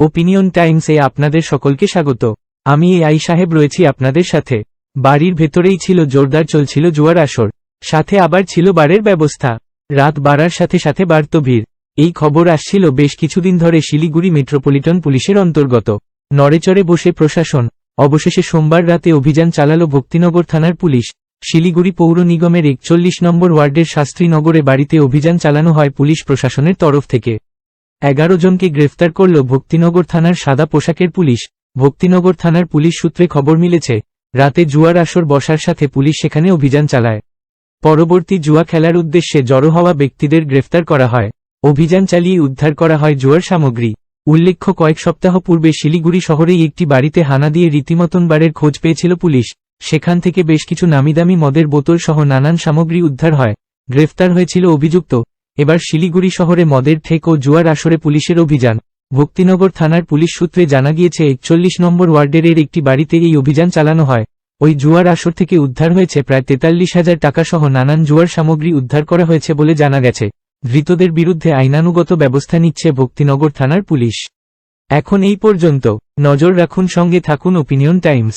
Opinion টাইমসে আপনাদের সকলকে স্বাগত। আমি এ আই সাহেব রয়েছি আপনাদের সাথে। বাড়ির ভেতরেই ছিল জোরদার চলছিল জুয়ার আসর। সাথে আবার ছিল বারের ব্যবস্থা। রাত বাড়ার সাথে সাথে বাড়ত ভিড়। এই খবর আসছিল বেশ কিছুদিন ধরে শিলিগুড়ি মেট্রোপলিটন পুলিশের অন্তর্গত। নড়েচড়ে বসে প্রশাসন। অবশেষে সোমবার রাতে অভিযান চালালো ভক্তিনগর থানার পুলিশ। শিলিগুড়ি পৌর নিগমের একচল্লিশ নম্বর ওয়ার্ডের শাস্ত্রীনগরে বাড়িতে অভিযান চালানো হয় পুলিশ প্রশাসনের তরফ থেকে। এগারো জনকে গ্রেফতার করল ভক্তিনগর থানার সাদা পোশাকের পুলিশ। ভক্তিনগর থানার পুলিশ সূত্রে খবর মিলেছে, রাতে জুয়ার আসর বসার সাথে পুলিশ সেখানে অভিযান চালায়। পরবর্তী জুয়া খেলার উদ্দেশ্যে জড়ো হওয়া ব্যক্তিদের গ্রেফতার করা হয়। অভিযান চালিয়ে উদ্ধার করা হয় জুয়ার সামগ্রী। উল্লেখ্য, কয়েক সপ্তাহ পূর্বে শিলিগুড়ি শহরেই একটি বাড়িতে হানা দিয়ে রীতিমতন বারের খোঁজ পেয়েছিল পুলিশ। সেখান থেকে বেশ কিছু নামিদামি মদের বোতল সহ নানান সামগ্রী উদ্ধার হয়। গ্রেফতার হয়েছিল অভিযুক্ত এবার শিলিগুড়ি শহরে মদের ঠেক ও জুয়ার আসরে পুলিশের অভিযান। ভক্তিনগর থানার পুলিশ সূত্রে জানা গিয়েছে, একচল্লিশ নম্বর ওয়ার্ডের এর একটি বাড়িতে এই অভিযান চালানো হয়। ওই জুয়ার আসর থেকে উদ্ধার হয়েছে প্রায় তেতাল্লিশ হাজার টাকা সহ নানান জুয়ার সামগ্রী উদ্ধার করা হয়েছে বলে জানা গেছে। ধৃতদের বিরুদ্ধে আইনানুগত ব্যবস্থা নিচ্ছে ভক্তিনগর থানার পুলিশ। এখন এই পর্যন্ত। নজর রাখুন সঙ্গে থাকুন ওপিনিয়ন টাইমস